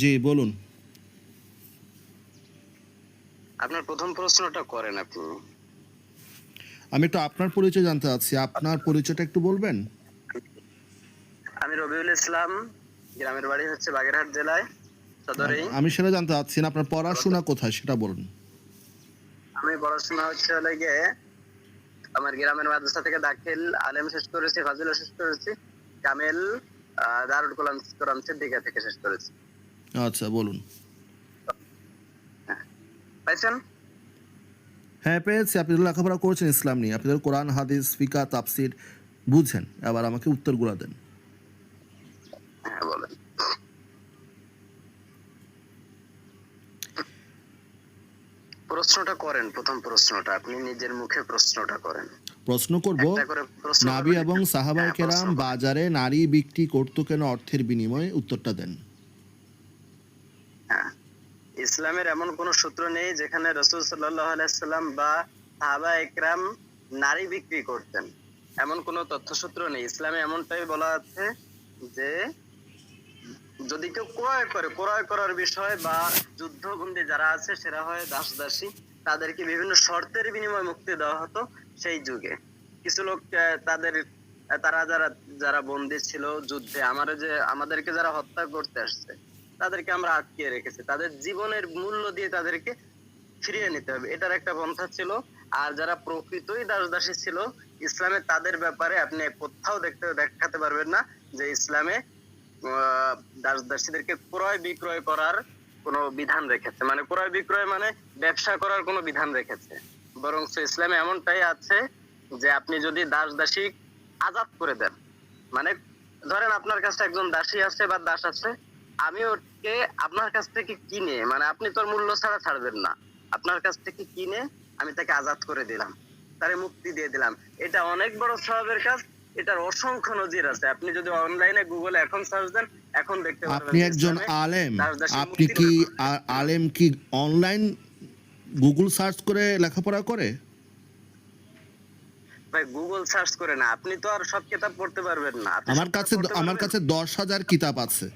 জি বলুন। আপনার প্রথম প্রশ্নটা করেন আপনি। আমি একটু আপনার পরিচয় জানতে চাচ্ছি। আপনার পরিচয়টা একটু বলবেন? আমি রবিউল ইসলাম গ্রামের বাড়ি হচ্ছে বাগেরহাট জেলায় সদরেই। আমি সেটা জানতে চাচ্ছি না আপনার পড়াশোনা কোথায় সেটা বলুন। আমি পড়াশোনা হচ্ছে হলে গিয়ে আমার গ্রামের মাদ্রাসা থেকে দাখিল আলেম শেষ করেছি ফাজিল শেষ করেছি কামেল দারুল কোরআন কোরআন সিদ্দিকা থেকে শেষ করেছি। আচ্ছা বলুন। হ্যাঁ পেয়েছি। আপনি লেখাপড়া করেছেন ইসলাম নিয়ে। আপনি কোরআন হাদিস ফিকা তাফসির বুঝেন। এবার আমাকে উত্তরগুলো দেন। হ্যাঁ প্রশ্নটা করেন প্রথম প্রশ্নটা। আপনি নিজের মুখে প্রশ্নটা করেন। প্রশ্ন করব নাবি এবং হ্যাঁ, কেরাম বাজারে নারী বিক্রি করতো কেন অর্থের বিনিময়ে? উত্তরটা দেন। ইসলামের এমন কোন সূত্র নেই যেখানে রসুল আলাইসাল্লাম বা সাহাবা একরাম নারী বিক্রি করতেন। এমন কোন তথ্যসূত্র নেই। ইসলামে এমনটাই বলা আছে যে যদি কেউ ক্রয় করে, ক্রয় করার বিষয় বা যুদ্ধবন্দী যারা আছে, সেরা হয় দাস দাসী তাদেরকে বিভিন্ন শর্তের বিনিময়ে মুক্তি দেওয়া হতো সেই যুগে। কিছু লোক তাদের তারা যারা যারা বন্দী ছিল যুদ্ধে, আমার যে, আমাদেরকে যারা হত্যা করতে আসছে তাদেরকে আমরা আটকে রেখেছি। তাদের জীবনের মূল্য দিয়ে তাদেরকে ফিরিয়ে নিতে হবে। এটার একটা পন্থা ছিল। আর যারা প্রকৃতই দাস দাসী ছিল, ইসলামে তাদের ব্যাপারে আপনি কোথাও দেখতে, দেখাতে পারবেন না যে ইসলামে দাস দাসীদেরকে ক্রয় বিক্রয় করার কোনো বিধান রেখেছে। মানে ক্রয় বিক্রয় মানে ব্যবসা করার কোনো বিধান রেখেছে। বরং ইসলামে এমনটাই আছে যে আপনি যদি দাস দাসী আজাদ করে দেন মানে ধরেন আপনার কাছে একজন দাসী আছে বা দাস আছে আমি ওকে আপনার কাছ থেকে কিনে মানে আপনি তোর মূল্য ছাড়া ছাড়বেন না। আপনার কাছ থেকে কিনে আমি তাকে আজাদ করে দিলাম। তারে মুক্তি দিয়ে দিলাম। এটা অনেক বড় সওয়াবের কাজ। এটার অসংখ্য নজির আছে। আপনি যদি অনলাইনে গুগলে এখন সার্চ দেন এখন দেখতে পারবেন আপনি একজন আলেম। আপনি কি আলেম কি অনলাইন গুগল সার্চ করে লেখাপড়া করে? ভাই গুগল সার্চ করে না। আপনি তো আর সব কিতাব পড়তে পারবেন না। আমার কাছে আমার কাছে দশ হাজার কিতাব আছে।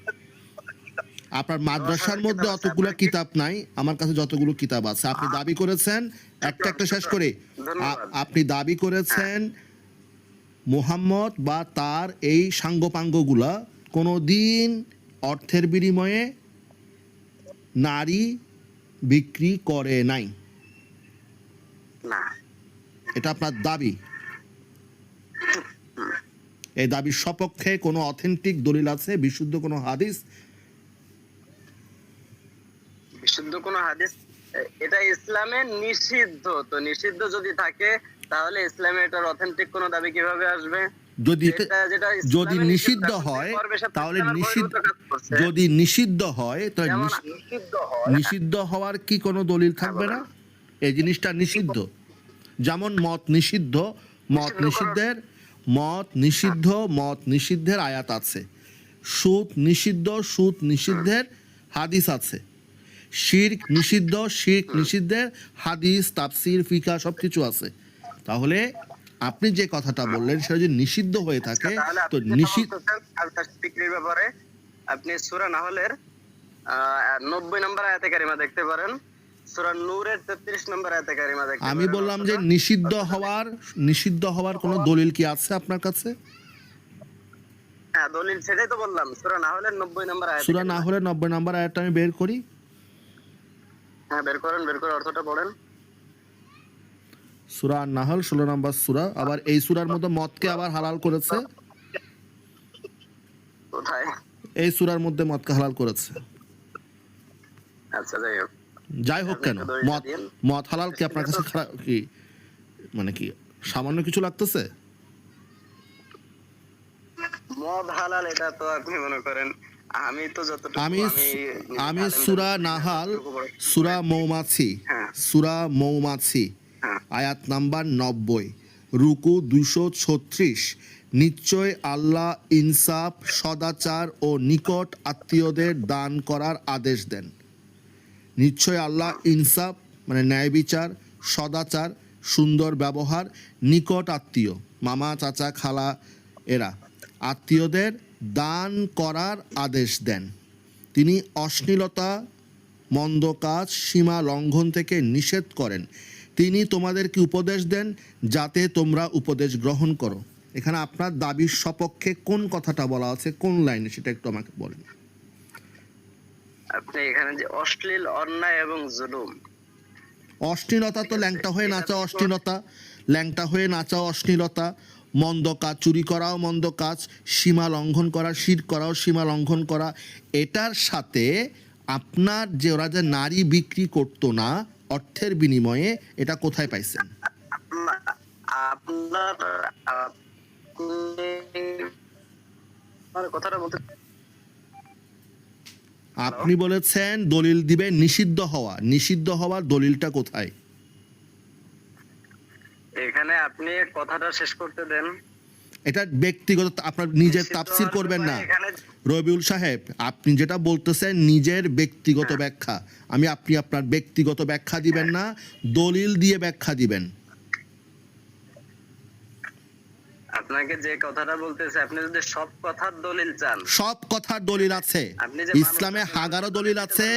আপনার মাদ্রাসার মধ্যে অতগুলো কিতাব নাই আমার কাছে যতগুলো কিতাব আছে। আপনি দাবি করেছেন একটা একটা শেষ করে। আপনি দাবি করেছেন মোহাম্মদ বা তার এই সাঙ্গপাঙ্গগুলা কোনো দিন অর্থের বিনিময়ে নারী বিক্রি করে নাই। এটা আপনার দাবি? এই দাবির সপক্ষে কোনো অথেন্টিক দলিল আছে বিশুদ্ধ কোনো হাদিস? বিশুদ্ধ কোন হাদিস এটা ইসলামে নিষিদ্ধ। তো নিষিদ্ধ যদি থাকে তাহলে ইসলামে এটার অথেন্টিক কোন দাবি কীভাবে আসবে? যদি যদি নিষিদ্ধ হয় তাহলে নিষিদ্ধ যদি নিষিদ্ধ হয় তাহলে নিষিদ্ধ হওয়ার কি কোনো দলিল থাকবে না? এই জিনিসটা নিষিদ্ধ। যেমন মত নিষিদ্ধ মত নিষিদ্ধের মত নিষিদ্ধ মত নিষিদ্ধের আয়াত আছে। সুদ নিষিদ্ধ সুদ নিষিদ্ধের হাদিস আছে। শির্ক নিষিদ্ধ শির্ক নিষিদ্ধের হাদিস তাফসির ফিকা সব কিছু আছে। তাহলে আপনি যে কথাটা বললেন সেটা যদি নিষিদ্ধ হয়ে থাকে তো নিষিদ্ধ ব্যাপারে আপনি সূরা নাহলের নব্বই নম্বর আয়াতে কারিমা দেখতে পারেন। সূরা নূরের তেত্রিশ নম্বর আয়াতে কারিমা দেখতে আমি বললাম যে নিষিদ্ধ হওয়ার নিষিদ্ধ হওয়ার কোনো দলিল কি আছে আপনার কাছে? হ্যাঁ দলিল সেটাই তো বললাম। সূরা নাহলের নব্বই নম্বর আয়াতে সুরা না হলে নব্বই নাম্বার আয়াতটা আমি বের করি। হ্যাঁ বের করেন বের করে অর্থটা পড়েন। সুরা নাহল ষোলো নম্বর সুরা। আবার এই সুরার মদকে আবার হালাল করেছে। কোথায়? এই সুরার মধ্যে মদকে হালাল করেছে। আচ্ছা যাই হোক। যাই হোক কেন মদ মদ হালাল কি আপনার কাছে খারাপ কি? মানে কি সামান্য কিছু লাগতেছে? মদ হালাল এটা তো আপনি মনে করেন। আমি তো যতটুকু আমি আমি সুরা নাহাল সুরা মৌমাছি হ্যাঁ। সুরা মৌমাছি। হ্যাঁ। আয়াত নাম্বার নব্বই। রুকু দুশো ছত্রিশ। নিশ্চয় আল্লাহ ইনসাফ সদাচার ও নিকট আত্মীয়দের দান করার আদেশ দেন। নিশ্চয় আল্লাহ ইনসাফ মানে ন্যায় বিচার সদাচার সুন্দর ব্যবহার নিকট আত্মীয় মামা চাচা খালা এরা। আত্মীয়দের দান করার আদেশ দেন। তিনি অশ্লীলতা মন্দ কাজ সীমা লঙ্ঘন থেকে নিষেধ করেন। তিনি তোমাদেরকে উপদেশ দেন যাতে তোমরা উপদেশ গ্রহণ করো। এখানে আপনার দাবির সপক্ষে কোন কথাটা বলা আছে কোন লাইনে সেটা একটু আমাকে বলেন। আপনি এখানে যে অশ্লীল অন্যায় এবং জুলুম। অশ্লীলতা তো ল্যাংটা হয়ে নাচা অশ্লীলতা। ল্যাংটা হয়ে নাচা অশ্লীলতা। মন্দ কাজ চুরি করাও মন্দ কাজ সীমা লঙ্ঘন করা শির করাও সীমা লঙ্ঘন করা এটার সাথে আপনার যে ওরা যে নারী বিক্রি করতো না অর্থের বিনিময়ে এটা কোথায় পাইছেন? আপনার কথাটা বলতে আপনি বলেছেন দলিল দিবে নিষিদ্ধ হওয়া। নিষিদ্ধ হওয়ার দলিলটা কোথায়? আপনি কথাটা শেষ করতে দেন। এটা ব্যক্তিগত আপনার নিজের তাফসির করবেন না। রবিউল সাহেব আপনি যেটা বলতেছেন নিজের ব্যক্তিগত ব্যাখ্যা। আমি আপনি আপনার ব্যক্তিগত ব্যাখ্যা দিবেন না দলিল দিয়ে ব্যাখ্যা দিবেন। আপনাকে যে কথাটা বলতেছে আপনি যদি সব কথার দলিল চান। সব কথার দলিল আছে। ইসলামে হাগারও দলিল আছে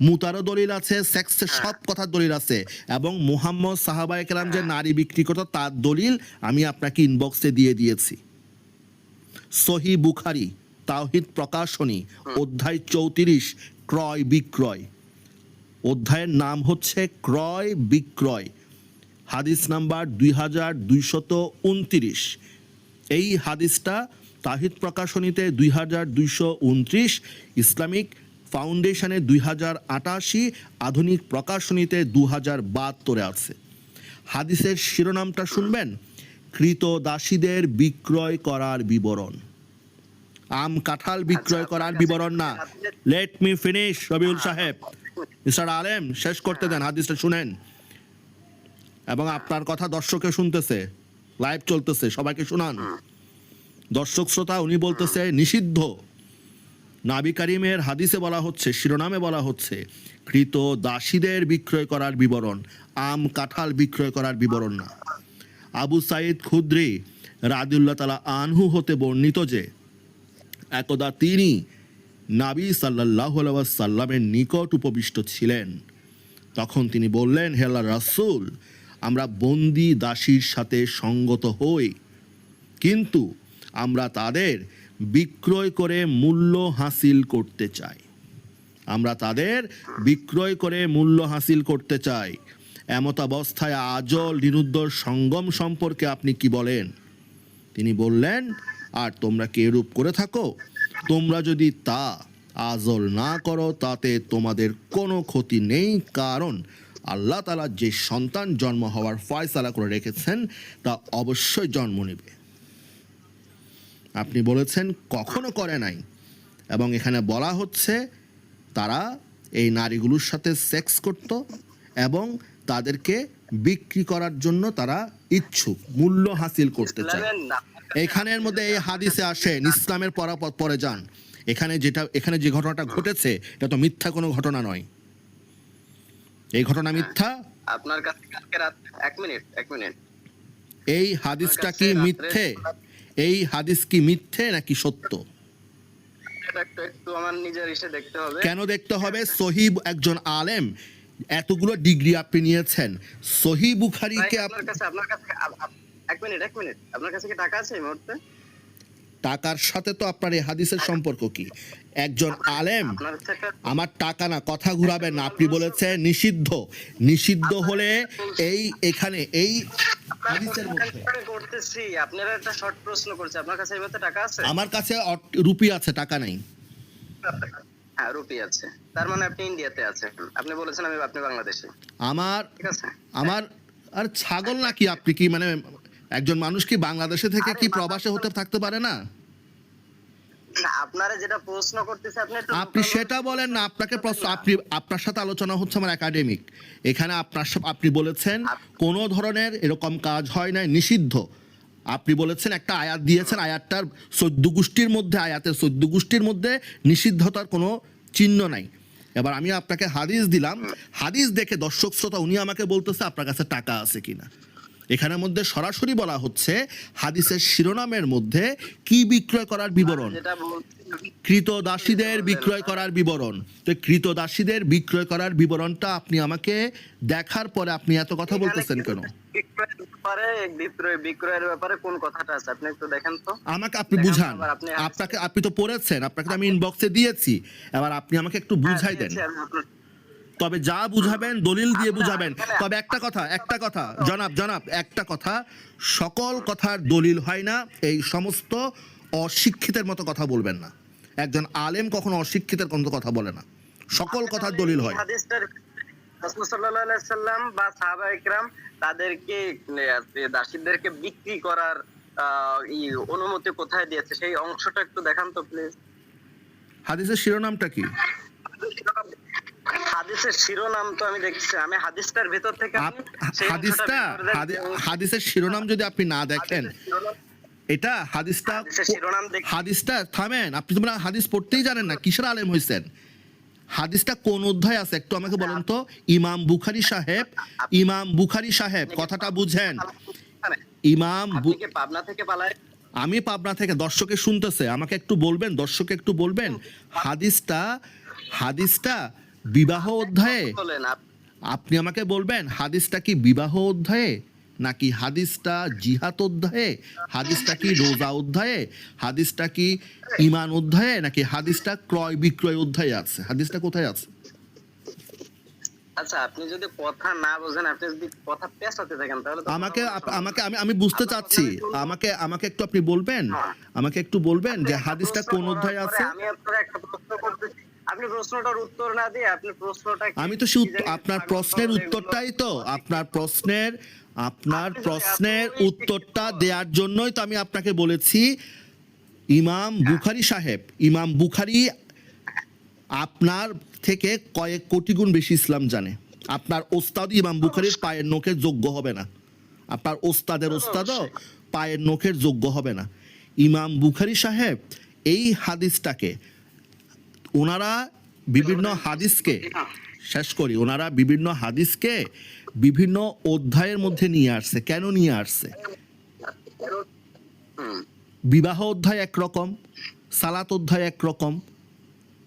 মুতারও দলিল আছে সেক্সের হ্যাঁ। সব কথার দলিল আছে। এবং মুহাম্মদ সাহাবা একরাম যে নারী বিক্রি করতো তার দলিল আমি আপনাকে ইনবক্সে দিয়ে দিয়েছি। সহি বুখারি তাওহিদ প্রকাশনী অধ্যায় চৌত্রিশ ক্রয় বিক্রয়। অধ্যায়ের নাম হচ্ছে ক্রয় বিক্রয়। হাদিস নাম্বার দুই হাজার দুইশত উনত্রিশ। এই হাদিসটা তাহিদ প্রকাশনীতে দুই হাজার দুইশো উনত্রিশ ইসলামিক ফাউন্ডেশনে দুই হাজার আটাশি আধুনিক প্রকাশনীতে দু হাজার বাহাত্তরে আছে। হাদিসের শিরোনামটা শুনবেন কৃত দাসীদের বিক্রয় করার বিবরণ। আম কাঁঠাল বিক্রয় আচ্ছা, করার বিবরণ না। লেট মি ফিনিশ রবিউল সাহেব। মিস্টার আলেম শেষ করতে দেন হাদিসটা শুনেন। এবং আপনার কথা দর্শকে শুনতেছে। লাইভ চলতেছে, সবাইকে শোনান। দর্শক শ্রোতা, উনি বলতেছে, নিষিদ্ধ। নাবি কারিমের হাদিসে বলা হচ্ছে, শিরোনামে বলা হচ্ছে, কৃত দাসীদের বিক্রয় করার বিবরণ, আম কাঁঠাল বিক্রয় করার বিবরণ না। আবু সাইদ খুদ্রি রাদিউল্লাহ তালা আনহু হতে বর্ণিত যে, একদা তিনি নাবি সাল্লাহ সাল্লামের নিকট উপবিষ্ট ছিলেন। তখন তিনি বললেন হেলা রাসূল আমরা বন্দি দাসীর সাথে সঙ্গত হই। কিন্তু আমরা তাদের বিক্রয় করে মূল্য হাসিল করতে চাই। আমরা তাদের বিক্রয় করে মূল্য হাসিল করতে চাই। এমত অবস্থায় আজল নিরুদ্ধর সঙ্গম সম্পর্কে আপনি কি বলেন? তিনি বললেন, আর তোমরা কি এরূপ করে থাকো? তোমরা যদি তা আজল না করো, তাতে তোমাদের কোনো ক্ষতি নেই। কারণ আল্লাহ তালা যে সন্তান জন্ম হওয়ার ফয়সালা করে রেখেছেন তা অবশ্যই জন্ম নেবে। আপনি বলেছেন কখনো করে নাই। এবং এখানে বলা হচ্ছে তারা এই নারীগুলোর সাথে সেক্স করত এবং তাদেরকে বিক্রি করার জন্য তারা ইচ্ছুক মূল্য হাসিল করতে চায়। এখানের মধ্যে এই হাদিসে আসেন ইসলামের পরাপর পরে যান। এখানে যেটা এখানে যে ঘটনাটা ঘটেছে এটা তো মিথ্যা কোনো ঘটনা নয়। এই ঘটনা মিথ্যা? আপনার কাছে কালকে রাত এক মিনিট এক মিনিট। এই হাদিসটা কি মিথ্যে? এই হাদিস কি মিথ্যে নাকি সত্য? কেন দেখতে হবে? সহিব একজন আলেম এতগুলো ডিগ্রি আপনি নিয়েছেন। সহি বুখারিকে আপনার কাছে আপনার কাছে এক মিনিট এক মিনিট। আপনার কাছে কি টাকা আছে এই মুহূর্তে? টাকার সাথে তো আপনার এই হাদিসের সম্পর্ক কি? একজন আলেম আমার টাকা না কথা ঘুরাবেন না। আপনি বলেছেন নিষিদ্ধ। নিষিদ্ধ হলে এই এখানে এই হাদিসের মধ্যে। করতেছি আপনারা একটা শর্ট প্রশ্ন করছে আপনার কাছে এই টাকা আছে? আমার কাছে রুপি আছে টাকা নাই। হ্যাঁ রুপি আছে। তার মানে আপনি ইন্ডিয়াতে আছেন। আপনি বলেছেন আমি আপনি বাংলাদেশে। আমার ঠিক আছে? আমার আর ছাগল নাকি আপনি কি মানে একজন মানুষ কি বাংলাদেশে থেকে কি প্রবাসে হতে থাকতে পারে না? না আপনারা যেটা প্রশ্ন করতেছে আপনি আপনি সেটা বলেন না আপনাকে প্রশ্ন আপনি আপনার সাথে আলোচনা হচ্ছে আমার একাডেমিক এখানে আপনার আপনি বলেছেন কোনো ধরনের এরকম কাজ হয় না নিষিদ্ধ। আপনি বলেছেন একটা আয়াত দিয়েছেন আয়াতটার চোদ্দ গোষ্ঠীর মধ্যে আয়াতের চোদ্দ গোষ্ঠীর মধ্যে নিষিদ্ধতার কোনো চিহ্ন নাই। এবার আমি আপনাকে হাদিস দিলাম। হাদিস দেখে দর্শক শ্রোতা উনি আমাকে বলতেছে আপনার কাছে টাকা আছে কিনা। এখানের মধ্যে সরাসরি বলা হচ্ছে হাদিসের শিরোনামের মধ্যে কি বিক্রয় করার বিবরণ? যেটা বলছি কৃতদাসীদের বিক্রয় করার বিবরণ। তো কৃতদাসীদের বিক্রয় করার বিবরণটা আপনি আমাকে দেখার পরে আপনি এত কথা বলতেছেন কেন? বিক্রয়ের ব্যাপারে কোন কথাটা আছে? আপনি একটু দেখেন তো। আমাকে আপনি বুঝান। আপনাকে আপনি তো পড়েছেন। আপনাকে তো আমি ইনবক্সে দিয়েছি। এবার আপনি আমাকে একটু বুঝাই দেন হ্যাঁ, দিয়েছি আমি আপনার- তবে যা বুঝাবেন দলিল দিয়ে আচ্ছা, বুঝাবেন। তবে একটা কথা একটা কথা জনাব জনাব একটা কথা সকল কথার দলিল হয় না এই সমস্ত অশিক্ষিতের মতো কথা বলবেন না। একজন আলেম কখনো অশিক্ষিতের কোনো কথা বলে না। সকল কথার দলিল হয়। সাল্লাম বা সাহাবা ইকরাম তাদেরকে দাসীদেরকে বিক্রি করার অনুমতি কোথায় দিয়েছে? সেই অংশটা একটু দেখান তো প্লিজ হাদিসের শিরোনামটা কি? হাদিসের শিরোনাম তো আমি দেখছি আমি হাদিসটার ভিতর থেকে হাদিসটা হাদিসের শিরোনাম যদি আপনি না দেখেন এটা হাদিসটা শিরোনাম দেখি। হাদিসটা থামেন আপনি তোমরা হাদিস পড়তেই জানেন না কিসের আলেম হইছেন? হাদিসটা কোন অধ্যায় আছে? একটু আমাকে বলেন তো। ইমাম বুখারি সাহেব ইমাম বুখারি সাহেব কথাটা বুঝেন। ইমাম পাবনা থেকে পালায়? আমি পাবনা থেকে দর্শকে শুনতেছে। আমাকে একটু বলবেন দর্শকে একটু বলবেন। হাদিসটা হাদিসটা বিবাহ অধ্যায়ে? আপনি আমাকে বলবেন হাদিসটা কি বিবাহ অধ্যায়ে? নাকি হাদিসটা জিহাদ অধ্যায়ে? হাদিসটা কি রোজা অধ্যায়ে? হাদিসটা কি ইমান অধ্যায়ে? নাকি হাদিসটা ক্রয় বিক্রয় অধ্যায়ে আছে? হাদিসটা কোথায় আছে? আচ্ছা আপনি যদি কথা না বোঝেন আপনি যদি কথা পেছাতে থাকেন তাহলে আমাকে আমাকে আমি আমি বুঝতে চাচ্ছি। আমাকে আমাকে একটু আপনি বলবেন? আমাকে একটু বলবেন যে হাদিসটা কোন অধ্যায়ে আছে? আমি আপনার একটা প্রশ্ন করতেছি। আপনি প্রশ্নটার উত্তর না দিয়ে আপনি প্রশ্নটা আমি তো আপনার প্রশ্নের উত্তরটাই তো। আপনার প্রশ্নের আপনার প্রশ্নের উত্তরটা দেওয়ার জন্যই তো আমি আপনাকে বলেছি ইমাম বুখারি সাহেব। ইমাম বুখারি আপনার থেকে কয়েক কোটি গুণ বেশি ইসলাম জানে। আপনার ওস্তাদ ইমাম বুখারির পায়ের নখের যোগ্য হবে না। আপনার ওস্তাদের ওস্তাদও পায়ের নখের যোগ্য হবে না। ইমাম বুখারি সাহেব এই হাদিসটাকে ওনারা বিভিন্ন হাদিসকে শেষ করি ওনারা বিভিন্ন হাদিসকে বিভিন্ন অধ্যায়ের মধ্যে নিয়ে আসছে। কেন নিয়ে আসছে? বিবাহ অধ্যায় একরকম সালাত অধ্যায় একরকম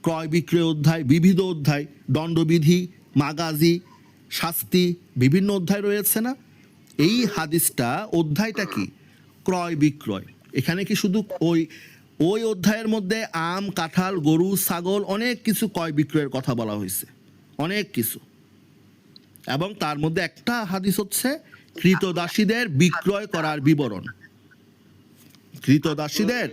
ক্রয় বিক্রয় অধ্যায় বিবিধ অধ্যায় দণ্ডবিধি মাগাজি শাস্তি বিভিন্ন অধ্যায় রয়েছে না? এই হাদিসটা অধ্যায়টা কি? ক্রয় বিক্রয়। এখানে কি শুধু ওই ওই অধ্যায়ের মধ্যে আম কাঁঠাল গরু ছাগল অনেক কিছু ক্রয় বিক্রয়ের কথা বলা হয়েছে। অনেক কিছু। এবং তার মধ্যে একটা হাদিস হচ্ছে কৃতদাসীদের বিক্রয় করার বিবরণ। কৃতদাসীদের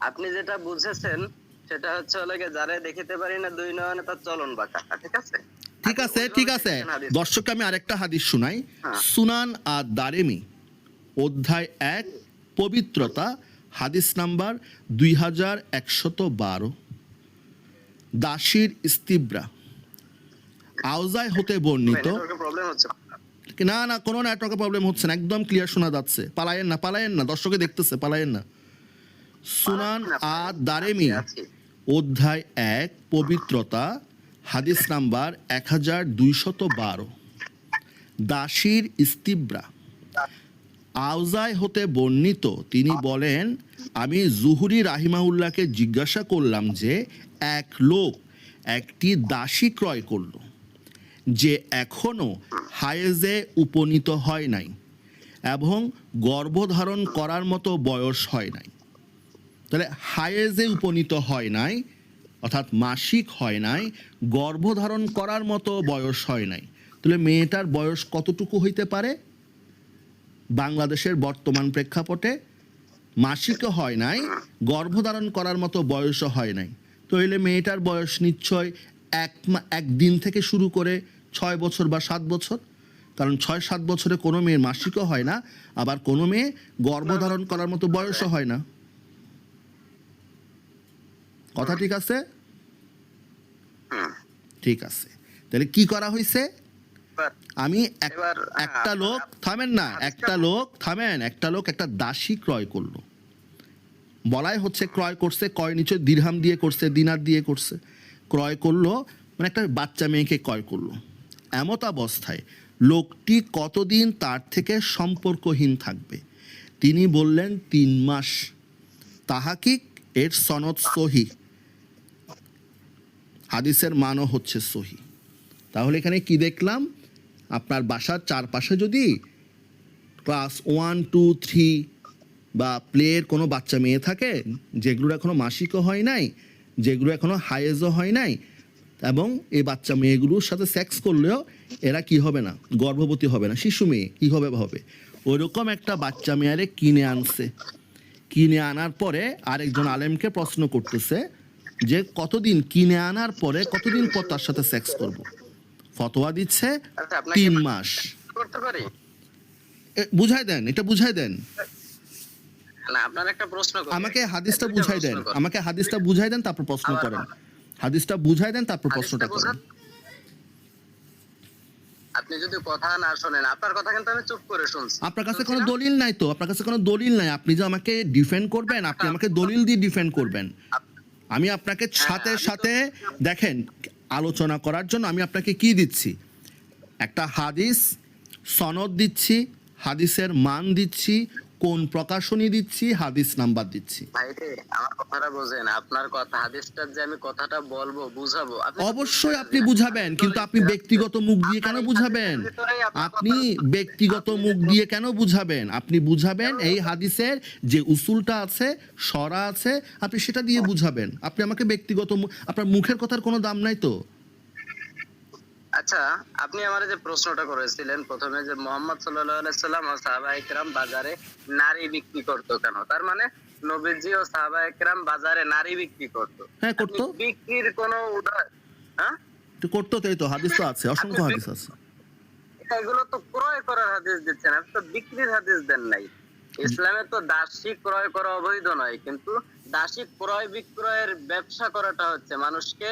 আপনি যেটা বুঝেছেন সেটা হচ্ছে হলো গিয়ে যারা দেখিতে পারি না দুই নয়নে তার চলন বাঁকা ঠিক আছে? ঠিক আছে ঠিক আছে। দর্শককে আমি আরেকটা হাদিস শুনাই। হ্যাঁ। সুনান আর দারেমি অধ্যায় এক পবিত্রতা হাদিস নাম্বার দুই হাজার একশত বারো। দাসীর ইস্তিব্রা। আওজায় হতে বর্ণিত। না না কোনো নেটওয়ার্কের প্রবলেম হচ্ছে না। একদম ক্লিয়ার শোনা যাচ্ছে। পালায়েন না পালায়েন না। দর্শকে দেখতেছে পালায়েন না। সুনান আর দারেমি। অধ্যায় এক পবিত্রতা হাদিস নাম্বার এক হাজার দুইশত বারো। দাসীর ইস্তিব্রা। আওজায় হতে বর্ণিত। তিনি বলেন আমি জুহুরি রাহিমাউল্লাহকে জিজ্ঞাসা করলাম যে এক লোক একটি দাসী ক্রয় করল যে এখনও হায়েজে উপনীত হয় নাই এবং গর্ভধারণ করার মতো বয়স হয় নাই। তাহলে হায়েজে উপনীত হয় নাই অর্থাৎ মাসিক হয় নাই গর্ভধারণ করার মতো বয়স হয় নাই। তাহলে মেয়েটার বয়স কতটুকু হইতে পারে? বাংলাদেশের বর্তমান প্রেক্ষাপটে মাসিকও হয় নাই গর্ভধারণ করার মতো বয়সও হয় নাই। তাহলে মেয়েটার বয়স নিশ্চয় এক একদিন থেকে শুরু করে ছয় বছর বা সাত বছর কারণ ছয় সাত বছরে কোনো মেয়ের মাসিকও হয় না আবার কোনো মেয়ে গর্ভধারণ করার মতো বয়সও হয় না। কথা ঠিক আছে? ঠিক আছে। তাহলে কি করা হয়েছে আমি একটা লোক থামেন না একটা লোক থামেন একটা লোক একটা দাসী ক্রয় করল। বলাই হচ্ছে ক্রয় করছে ক্রয় নিচে দিরহাম দিয়ে করছে দিনার দিয়ে করছে। ক্রয় করল মানে একটা বাচ্চা মেয়েকে ক্রয় করল। এমত অবস্থায় লোকটি কতদিন তার থেকে সম্পর্কহীন থাকবে? তিনি বললেন তিন মাস। তাহাকিক এর সনদ সহি? হাদিসের মানও হচ্ছে সহি। তাহলে এখানে কি দেখলাম? আপনার বাসার চারপাশে যদি ক্লাস ওয়ান টু থ্রি বা প্লের কোনো বাচ্চা মেয়ে থাকে, যেগুলোর এখনও মাসিকও হয় নাই, যেগুলো এখনও হায়েজও হয় নাই, এবং এই বাচ্চা মেয়েগুলোর সাথে সেক্স করলেও এরা কি হবে না? গর্ভবতী হবে না, শিশু মেয়ে, কি হবে হবে? ওইরকম একটা বাচ্চা মেয়ারে কিনে আনছে। কিনে আনার পরে আরেকজন আলেমকে প্রশ্ন করতেছে যে, কতদিন কিনে আনার পরে কতদিন পর তার সাথে সেক্স করব? ফতোয়া দিচ্ছে আচ্ছা তিন মাস। করতে পারি? বুঝাই দেন এটা বুঝাই দেন। না আপনার একটা প্রশ্ন আমাকে হাদিসটা বুঝাই দেন আমাকে হাদিসটা বুঝাই দেন তারপর প্রশ্ন করেন। হাদিসটা বুঝাই দেন তারপর প্রশ্নটা করেন। আপনি যদি কথা না শোনেন আপনার কথা কিন্তু আমি চুপ করে শুনছি। আপনার কাছে কোনো দলিল নাই তো আপনার কাছে কোনো দলিল নাই। আপনি যে আমাকে ডিফেন্ড করবেন আপনি আমাকে দলিল দিয়ে ডিফেন্ড করবেন। আমি আপনাকে সাথে সাথে দেখেন আলোচনা করার জন্য আমি আপনাকে কি দিচ্ছি? একটা হাদিস সনদ দিচ্ছি হাদিসের মান দিচ্ছি কোন প্রকাশনী দিচ্ছি হাদিস নাম্বার দিচ্ছি। আমার কথাটা বোঝেন আপনার কথা হাদিসটা যে আমি কথাটা বলব বুঝাবো অবশ্যই আপনি বুঝাবেন কিন্তু আপনি ব্যক্তিগত মুখ দিয়ে কেন বুঝাবেন? আপনি ব্যক্তিগত মুখ দিয়ে কেন বুঝাবেন? আপনি বুঝাবেন এই হাদিসের যে উসুলটা আছে সরা আছে আপনি সেটা দিয়ে বুঝাবেন। আপনি আমাকে ব্যক্তিগত আপনার মুখের কথার কোনো দাম নাই তো? আচ্ছা আপনি আমার যে প্রশ্নটা করেছিলেন প্রথমে যে মোহাম্মদ সাল্লাম ও সাহাবা একরাম বাজারে নারী বিক্রি করতো কেন? তার মানে নবীজি ও সাহাবা একরাম বাজারে নারী বিক্রি করতো। হ্যাঁ করতো। বিক্রির কোনো উদাহরণ হ্যাঁ? করতো তাই তো হাদিস তো আছে অসংখ্য হাদিস আছে। এগুলো তো ক্রয় করার হাদিস দিচ্ছেন আপনি তো বিক্রির হাদিস দেন নাই। ইসলামে তো দাসী ক্রয় করা অবৈধ নয় কিন্তু দাসী ক্রয় বিক্রয়ের ব্যবসা করাটা হচ্ছে মানুষকে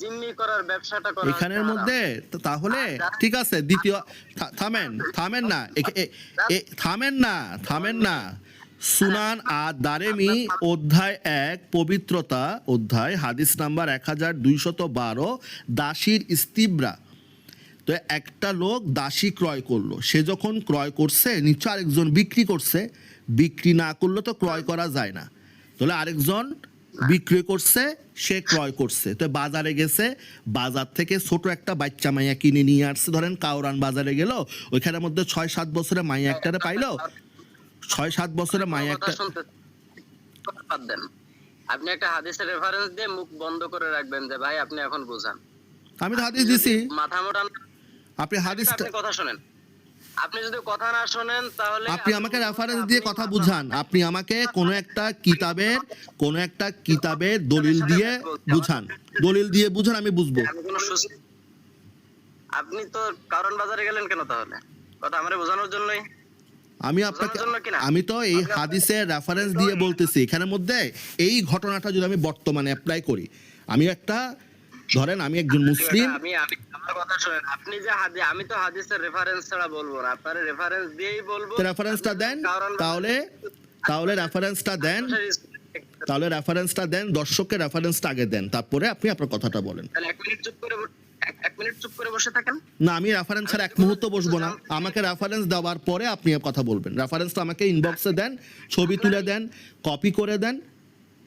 জিম্মি করার ব্যবসাটা করা এখানের মধ্যে? তাহলে ঠিক আছে দ্বিতীয় থামেন থামেন না। থামেন না থামেন না। সুনান আর দারেমি অধ্যায় এক পবিত্রতা অধ্যায় হাদিস নাম্বার এক হাজার দুইশত বারো দাসীর ইস্তিব্রা। তো একটা লোক দাসী ক্রয় করল। সে যখন ক্রয় করছে নিশ্চয় আরেকজন বিক্রি করছে। বিক্রি না করলে তো ক্রয় করা যায় না। তাহলে আরেকজন বিক্রি করছে সে ক্রয় করছে। তো বাজারে গেছে বাজার থেকে ছোট একটা বাচ্চা মাইয়া কিনে নিয়ে আসছে। ধরেন কাউরান বাজারে গেল ওইখানের মধ্যে ছয় সাত বছরের মাইয়া একটারে পাইলো। ছয় সাত বছরে মাইয়া একটা আপনি একটা হাদিসের রেফারেন্স দিয়ে মুখ বন্ধ করে রাখবেন যে ভাই আপনি এখন বুঝান। আমি তো হাদিস দিছি। মাথা মোটা আপনি হাদিস কথা শুনেন। আপনি যদি কথা না শোনেন তাহলে আপনি আমাকে রেফারেন্স দিয়ে কথা বুঝান। আপনি আমাকে কোনো একটা কিতাবের কোনো একটা কিতাবের দলিল দিয়ে বুঝান। দলিল দিয়ে বুঝান আমি বুঝব। আপনি তো কারণ বাজারে গেলেন কেন তাহলে? কথা আমারে বোঝানোর জন্যই। আমি আপনাকে আমি তো এই হাদিসের রেফারেন্স দিয়ে বলতেছি এখানের মধ্যে এই ঘটনাটা যদি আমি বর্তমানে অ্যাপ্লাই করি আমি একটা ধরেন আমি একজন মুসলিম। আমি আমি আমার কথা শুনেন আপনি যে হাদিস আমি তো হাদিসের রেফারেন্স ছাড়া বলব না। আপনার রেফারেন্স দিয়েই বলব। রেফারেন্সটা দেন তাহলে তাহলে রেফারেন্সটা দেন। তাহলে রেফারেন্সটা দেন দর্শককে রেফারেন্সটা আগে দেন তারপরে আপনি আপনার কথাটা বলেন। তাহলে এক মিনিট চুপ করে এক- এক মিনিট চুপ করে বসে থাকেন। না আমি রেফারেন্স ছাড়া এক মুহূর্ত বসবো না। আমাকে রেফারেন্স দেওয়ার পরে আপনি কথা বলবেন। রেফারেন্সটা আমাকে ইনবক্সে দেন ছবি তুলে দেন কপি করে দেন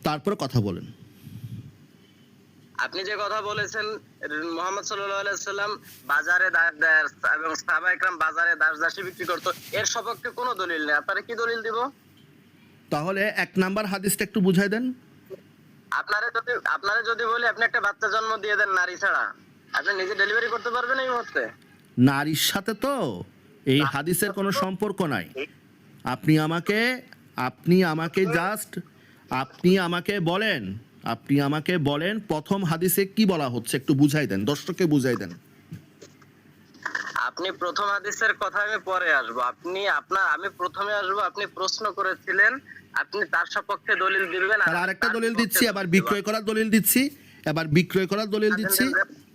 তারপরে কথা বলেন। আপনি যে কথা বলেছেন মোহাম্মদ সাল্লাম বাজারে এবং সাহাবা একরাম বাজারে দাস দাসী বিক্রি করতো এর সপক্ষে কোনো দলিল নেই। আপনারা কি দলিল দিব? তাহলে এক নাম্বার হাদিসটা একটু বুঝাই দেন। আপনারা যদি আপনারা যদি বলি আপনি একটা বাচ্চা জন্ম দিয়ে দেন নারী ছাড়া আপনি নিজে ডেলিভারি করতে পারবেন এই মুহূর্তে? নারীর সাথে তো এই হাদিসের কোনো সম্পর্ক নাই। আপনি আমাকে আপনি আমাকে জাস্ট আপনি আমাকে বলেন আপনি আমাকে বলেন প্রথম হাদিসে কি বলা হচ্ছে একটু বুঝাই দেন দর্শককে বুঝাই দেন। আপনি প্রথম হাদিসের কথা আমি পরে আসব। আপনি আপনার আমি প্রথমে আসব আপনি প্রশ্ন করেছিলেন আপনি তার সপক্ষে দলিল দিবেন আর আরেকটা দলিল দিচ্ছি আবার বিক্রয় করার দলিল দিচ্ছি এবার বিক্রয় করার দলিল দিচ্ছি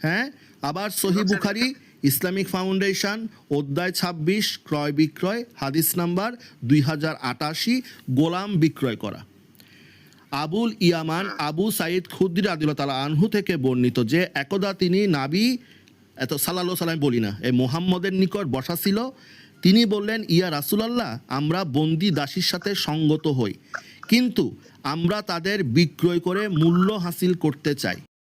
হ্যাঁ? আবার সহি বুখারি ইসলামিক ফাউন্ডেশন অধ্যায় ছাব্বিশ ক্রয় বিক্রয় হাদিস নাম্বার দুই হাজার আটাশি গোলাম বিক্রয় করা। আবুল ইয়ামান আবু সাইদ খুদ্দির আদিল তালা আনহু থেকে বর্ণিত যে, একদা তিনি নাবি এত সাল্লা সাল্লাম বলি না। এই মোহাম্মদের নিকট বসা ছিল। তিনি বললেন, ইয়া রাসুলাল্লাহ, আমরা বন্দি দাসীর সাথে সঙ্গত হই। কিন্তু আমরা তাদের বিক্রয় করে মূল্য হাসিল করতে চাই।